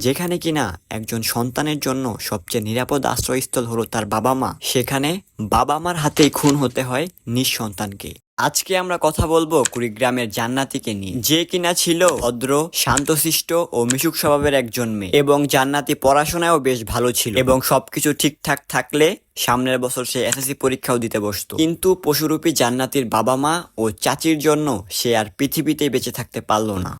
যেখানে কিনা একজন সন্তানের জন্য সবচেয়ে নিরাপদ আশ্রয়স্থল হলো তার বাবা মা, সেখানে বাবা মার হাতেই খুন হতে হয় নিঃসন্তানকে। আজকে আমরা কথা বলব কুড়িগ্রামের জান্নাতিকে নিয়ে। যে কিনা ছিল ভদ্র, শান্তশিষ্ট ও মিশুক স্বভাবের একজন মেয়ে এবং জান্নাতি পড়াশোনায়ও বেশ ভালো ছিল এবং সবকিছু ঠিকঠাক থাকলে সামনের বছর সে এসএসসি পরীক্ষাও দিতে বসতো। কিন্তু পশুরূপী জান্নাতির বাবা মা ও চাচির জন্য সে আর পৃথিবীতে বেঁচে থাকতে পারল না।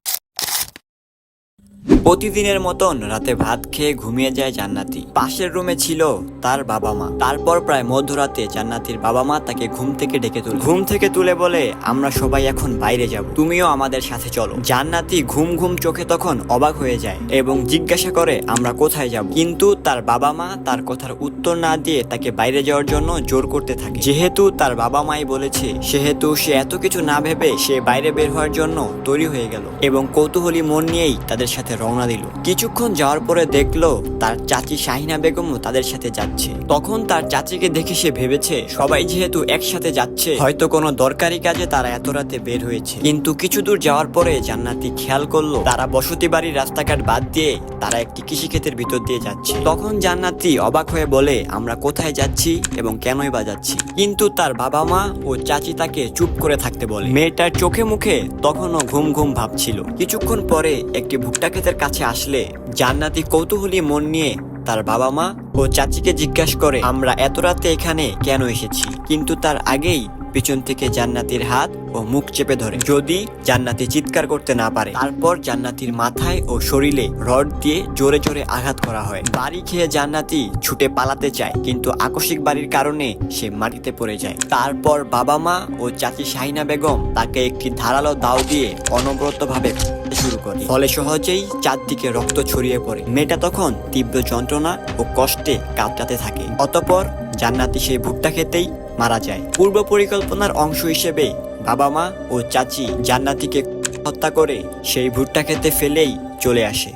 প্রতিদিনের মতন রাতে ভাত খেয়ে ঘুমিয়ে যায় জান্নাতি। পাশের রুমে ছিল তার বাবা মা। তারপর প্রায় মধ্যরাতে জান্নাতির বাবা মা তাকে ঘুম থেকে ডেকে তুলে। ঘুম থেকে তুলে বলে, আমরা সবাই এখন বাইরে যাব। তুমিও আমাদের সাথে চলো। জান্নাতি ঘুম ঘুম চোখে তখন অবাক হয়ে যায় এবং জিজ্ঞাসা করে, আমরা কোথায় যাব? কিন্তু তার বাবা মা তার কথার উত্তর না দিয়ে তাকে বাইরে যাওয়ার জন্য জোর করতে থাকে। যেহেতু তার বাবা মাই বলেছে, সেহেতু সে এত কিছু না ভেবে সে বাইরে বের হওয়ার জন্য তৈরি হয়ে গেল এবং কৌতূহলী মন নিয়েই তাদের সাথে রওনা দিল। কিছুক্ষণ যাওয়ার পরে দেখল তার চাচি শাহিনা বেগমও তাদের সাথে যাচ্ছে। তখন তার চাচিকে দেখে সে ভেবেছে, সবাই যেহেতু একসাথে যাচ্ছে, হয়তো কোনো দরকারি কাজে তারা এত রাতে বের হয়েছে। কিন্তু কিছু দূর যাওয়ার পরে জান্নাতি খেয়াল করল, তারা বসতি বাড়ির রাস্তাঘাট বাদ দিয়ে তারা একটি কৃষিক্ষেতের ভিতর দিয়ে যাচ্ছে। তখন জান্নাতি অবাক হয়ে বলে, আমরা কোথায় যাচ্ছি এবং কেনই বা যাচ্ছি? কিন্তু তার বাবা মা ও চাচি তাকে চুপ করে থাকতে বলে। মেয়েটার চোখে মুখে তখনও ঘুম ঘুম ভাবছিল কিছুক্ষণ পরে একটি ভুট্টা ক্ষেতের কাছে আসলে জান্নাতি কৌতূহলী মন নিয়ে তার বাবা মা ও চাচিকে জিজ্ঞাসা করে, আমরা এত রাতে এখানে কেন এসেছি? কিন্তু তার আগেই পিছন থেকে জান্নাতির হাত ও মুখ চেপে ধরে। যদি জান্নাতি চিৎকার করতে না পারে, তারপর জান্নাতির মাথায় ও শরীরে রড দিয়ে জোরে জোরে আঘাত করা হয়। বাড়ি খেয়ে জান্নাতি ছুটে পালাতে চায়, কিন্তু আকস্মিক বাড়ির কারণে সে মাটিতে পড়ে যায়। তারপর বাবা মা ও চাচি শাহিনা বেগম তাকে একটি ধারালো দাও দিয়ে অনবরত ভাবে শুরু করে। ফলে সহজেই চারদিকে রক্ত ছড়িয়ে পড়ে। মেয়েটা তখন তীব্র যন্ত্রণা ও কষ্টে কাঁপটাতে থাকে। অতপর জান্নাতি সেই ভুট্টা খেতেই মারা যায়। পূর্ব পরিকল্পনার অংশ হিসেবে বাবা মা ও চাচি জান্নাতিকে হত্যা করে সেই ভুট্টা খেতে ফেলেই চলে আসে।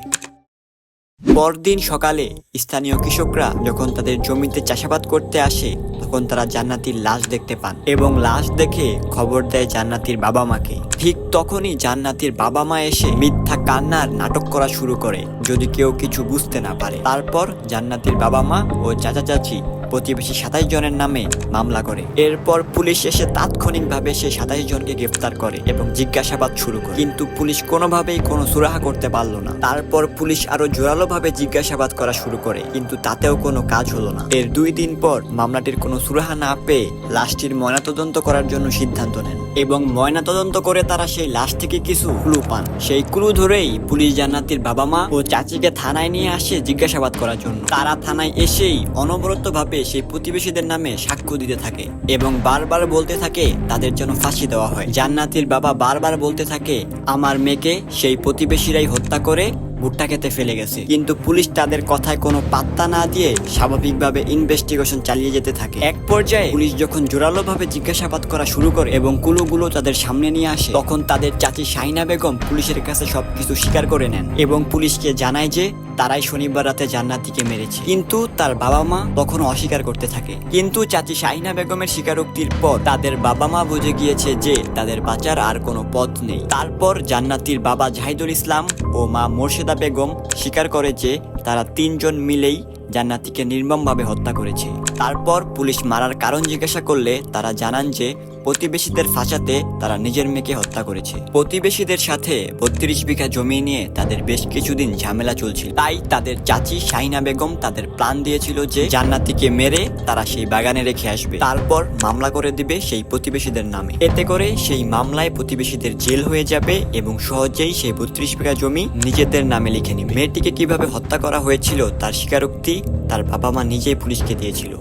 পরদিন সকালে স্থানীয় কৃষকরা যখন তাদের জমিতে চাষাবাদ করতে আসে, তখন তারা জান্নাতির লাশ দেখতে পান এবং লাশ দেখে খবর দেয় জান্নাতির বাবা মাকে। ঠিক তখনই জান্নাতির বাবা মা এসে মিথ্যা কান্নার নাটক করা শুরু করে, যদি কেউ কিছু বুঝতে না পারে। তারপর জান্নাতির বাবা মা ও চাচা চাচি প্রতিবেশী সাতাইশ জনের নামে মামলা করে। এরপর পুলিশ এসে তাৎক্ষণিকভাবে সে সাতাইশ জনকে গ্রেফতার করে এবং জিজ্ঞাসাবাদ শুরু করে। কিন্তু পুলিশ কোনোভাবেই কোনো সুরাহা করতে পারল না। তারপর পুলিশ আরও জোরালোভাবে জিজ্ঞাসাবাদ করা শুরু করে, কিন্তু তাতেও কোনো কাজ হলো না। এর দুই দিন পর মামলাটির কোনো সুরাহা না পেয়ে লাশটির ময়নাতদন্ত করার জন্য সিদ্ধান্ত নেন এবং ময়নাতদন্ত করে তারা সেই লাশ থেকে কিছু ক্লু পান। সেই ক্লু ধরেই পুলিশ জান্নাতির বাবা মা ও চাচিকে থানায় নিয়ে আসে জিজ্ঞাসাবাদ করার জন্য। তারা থানায় এসেই অনবরত ভাবে সেই প্রতিবেশীদের নামে সাক্ষ্য দিতে থাকে এবং বারবার বলতে থাকে, তাদের জন্য ফাঁসি দেওয়া হয়। জান্নাতির বাবা বারবার বলতে থাকে, আমার মেয়েকে সেই প্রতিবেশীরাই হত্যা করে ভুট্টা খেতে ফেলে গেছে। কিন্তু পুলিশ তাদের কথায় কোনো পাত্তা না দিয়ে স্বাভাবিকভাবে ইনভেস্টিগেশন চালিয়ে যেতে থাকে। এক পর্যায়ে পুলিশ যখন জোরালোভাবে জিজ্ঞাসাবাদ করা শুরু করে এবং কুলুগুলো তাদের সামনে নিয়ে আসে, তখন তাদের চাচি শাহিনা বেগম পুলিশের কাছে সবকিছু স্বীকার করে নেন এবং পুলিশকে জানায় যে তারাই শনিবার রাতে জান্নাতিকে মেরেছে। কিন্তু তার বাবা মা তখনও অস্বীকার করতে থাকে। কিন্তু চাচি শাহিনা বেগমের স্বীকারোক্তির পর তাদের বাবা মা বুঝে গিয়েছে যে তাদের বাঁচার আর কোনো পথ নেই। তারপর জান্নাতির বাবা জাহিদুল ইসলাম ও মা মোর্শেদা বেগম স্বীকার করে যে তারা তিনজন মিলেই জান্নাতিকে নির্মমভাবে হত্যা করেছে। তারপর পুলিশ মারার কারণ জিজ্ঞাসা করলে তারা জানান যে প্রতিবেশীদের ফাঁসাতে তারা নিজের মেয়েকে হত্যা করেছে। প্রতিবেশীদের সাথে বত্রিশ বিঘা জমি নিয়ে তাদের বেশ কিছুদিন ঝামেলা চলছিল। তাই তাদের চাচি শাহিনা বেগম তাদের প্ল্যান দিয়েছিল যে জান্নাতিকে মেরে তারা সেই বাগানে রেখে আসবে। তারপর মামলা করে দিবে সেই প্রতিবেশীদের নামে। এতে করে সেই মামলায় প্রতিবেশীদের জেল হয়ে যাবে এবং সহজেই সেই বত্রিশ বিঘা জমি নিজেদের নামে লিখে নিবে। মেয়েটিকে কীভাবে হত্যা করা হয়েছিল তার স্বীকারোক্তি তার বাবা মা নিজেই পুলিশকে দিয়েছিল।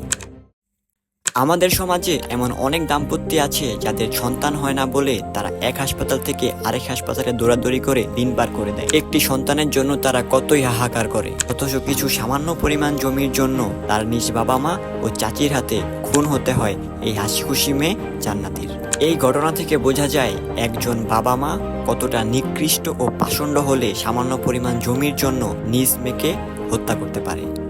আমাদের সমাজে এমন অনেক দাম্পত্য আছে যাদের সন্তান হয় না বলে তারা এক হাসপাতাল থেকে আরেক হাসপাতালে দৌড়াদৌড়ি করে দিন পার করে দেয়। একটি সন্তানের জন্য তারা কতই হাহাকার করে, অথচ কিছু সামান্য পরিমাণ জমির জন্য তার নিজ বাবা মা ও চাচির হাতে খুন হতে হয় এই হাসি খুশি মেয়ে জান্নাতির। এই ঘটনা থেকে বোঝা যায় একজন বাবা মা কতটা নিকৃষ্ট ও পাষণ্ড হলে সামান্য পরিমাণ জমির জন্য নিজ মেয়েকে হত্যা করতে পারে।